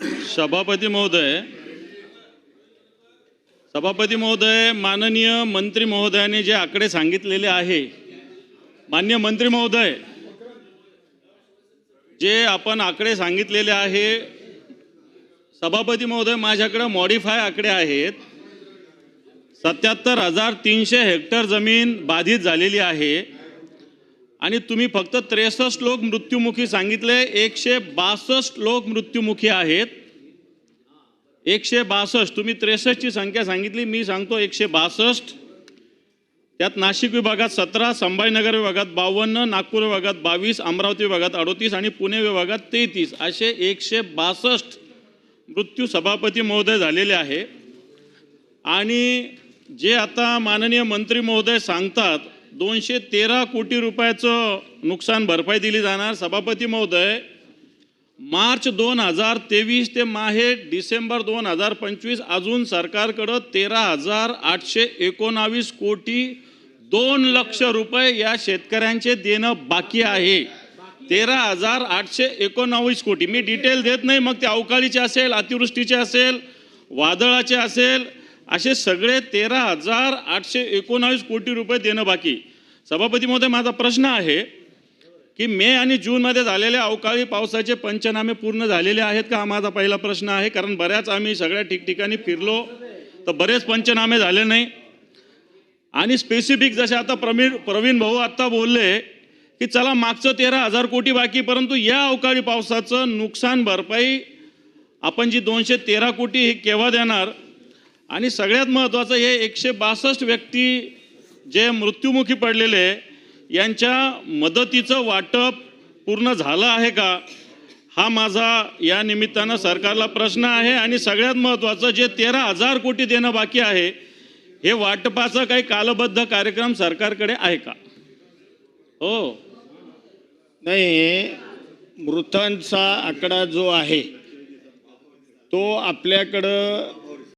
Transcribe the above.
सभापती महोदय सभापती महोदय माननीय मंत्री महोदयाने जे आकडे सांगितलेले आहे मान्य मंत्री महोदय जे आपण आकडे सांगितलेले आहे सभापती महोदय माझ्याकडे मॉडिफाय आकडे आहेत. सत्याहत्तर हजार तीनशे हेक्टर जमीन बाधित झालेली आहे. आणि तुम्ही फक्त त्रेसष्ट लोक मृत्युमुखी सांगितले एकशे बासष्ट लोक मृत्युमुखी आहेत. एकशे बासष्ट तुम्ही त्रेसष्टची संख्या सांगितली मी सांगतो एकशे बासष्ट. त्यात नाशिक विभागात सतरा संभाजीनगर विभागात बावन्न नागपूर विभागात बावीस अमरावती विभागात अडोतीस आणि पुणे विभागात तेहतीस. असे एकशे बासष्ट मृत्यू सभापती महोदय झालेले आहे. आणि जे आता माननीय मंत्री महोदय सांगतात दोनशे तेरा कोटी रुपयाचं नुकसान भरपाई दिली जाणार. सभापती महोदय मार्च दोन हजार तेवीस ते माहे डिसेंबर दोन हजार पंचवीस अजून सरकारकडं तेरा हजार आठशे एकोणावीस कोटी दोन लक्ष रुपये या शेतकऱ्यांचे देणं बाकी आहे. तेरा हजार आठशे एकोणावीस कोटी. मी डिटेल देत नाही. मग ते अवकाळीचे असेल अतिवृष्टीचे असेल वादळाचे असेल असे सगळे तेरा हजार आठशे एकोणावीस कोटी रुपये देणं बाकी. सभापती महोदय माझा प्रश्न आहे की मे आणि जूनमध्ये झालेल्या अवकाळी पावसाचे पंचनामे पूर्ण झालेले आहेत का? हा माझा पहिला प्रश्न आहे. कारण बऱ्याच आम्ही सगळ्या ठिकठिकाणी फिरलो तर बरेच पंचनामे झाले नाही. आणि स्पेसिफिक जसे आता प्रवीण प्रवीण भाऊ आत्ता बोलले की चला मागचं तेरा हजार कोटी बाकी परंतु या अवकाळी पावसाचं नुकसान भरपाई आपण जी दोनशे तेरा कोटी हे केव्हा देणार? आणि सगळ्यात महत्त्वाचं हे एकशे बासष्ट व्यक्ती जे मृत्युमुखी पडलेले यांच्या मदतीचं वाटप पूर्ण झालं आहे का? हा माझा या निमित्तानं सरकारला प्रश्न आहे आणि सगळ्यात महत्त्वाचं जे तेरा हजार कोटी देणं बाकी आहे हे वाटपाचा काही कालबद्ध कार्यक्रम सरकारकडे आहे का? हो. नाही मृतांचा आकडा जो आहे तो आपल्याकडं